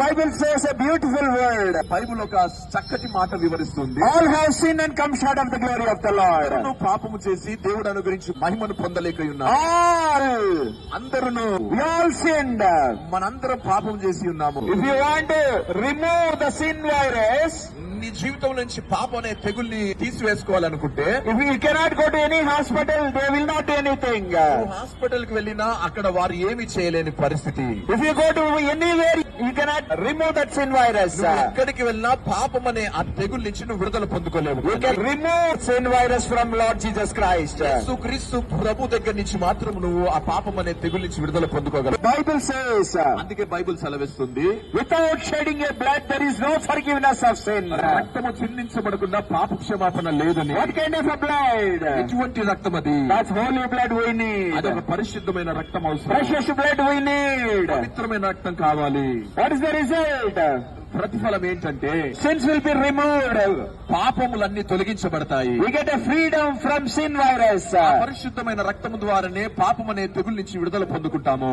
Bible says beautiful word Bible ఒక చక్కటి మాట వివరిస్తుంది. All have seen and come short of the glory of the Lord నువ్వు పాపము చేసి దేవుడు అనుగ్రహించి మహిమను పొందలేకయున్నావు అందరూ వి ఆల్ సిన్డ్ మనందరం పాపం చేసి ఉన్నాము. If you want remove the sin virus నీ జీవితం నుంచి పాపం అనే తెగుల్ని తీసివేసుకోవాలనుకుంటే if you cannot go to any hospital they will not anything హాస్పిటల్కి వెళ్ళినా అక్కడ వారు ఏమి చేయలేని పరిస్థితి. If you go to anywhere cannot remove that sin virus. నువ్వు ఎక్కడికి వెళ్ళినా పాపం అనే ఆ తెగుల్ నుంచి నువ్వు విడుదల పొందుకోలేవు You can remove sin virus from Lord Jesus Christ. యేసు క్రీస్తు ప్రభు దగ్గర నుంచి మాత్రం నువ్వు ఆ పాపం అనే తెగుల్ నుంచి విడుదల పొందుకోగలవు Bible says, అందుకే బైబిల్ సెలవిస్తుంది without shedding a blood, there is no forgiveness of sin. రక్తము చిందించబడకుండా పాప క్షమాపణ లేదని What kind of a blood? ఎటువంటి రక్తం అది That's holy blood we need. అది ఒక పరిశుద్ధమైన రక్తం అవసరం Precious blood we need. పవిత్రమైన రక్తం కావాలి What is the result? ప్రతిఫలం ఏంటంటే Sins will be removed. పాపములన్నీ తొలగించబడతాయి We get a freedom from sin virus. ఆ పరిశుద్ధమైన రక్తము ద్వారానే పాపం అనే తెగుల నుంచి విడుదల పొందుకుంటాము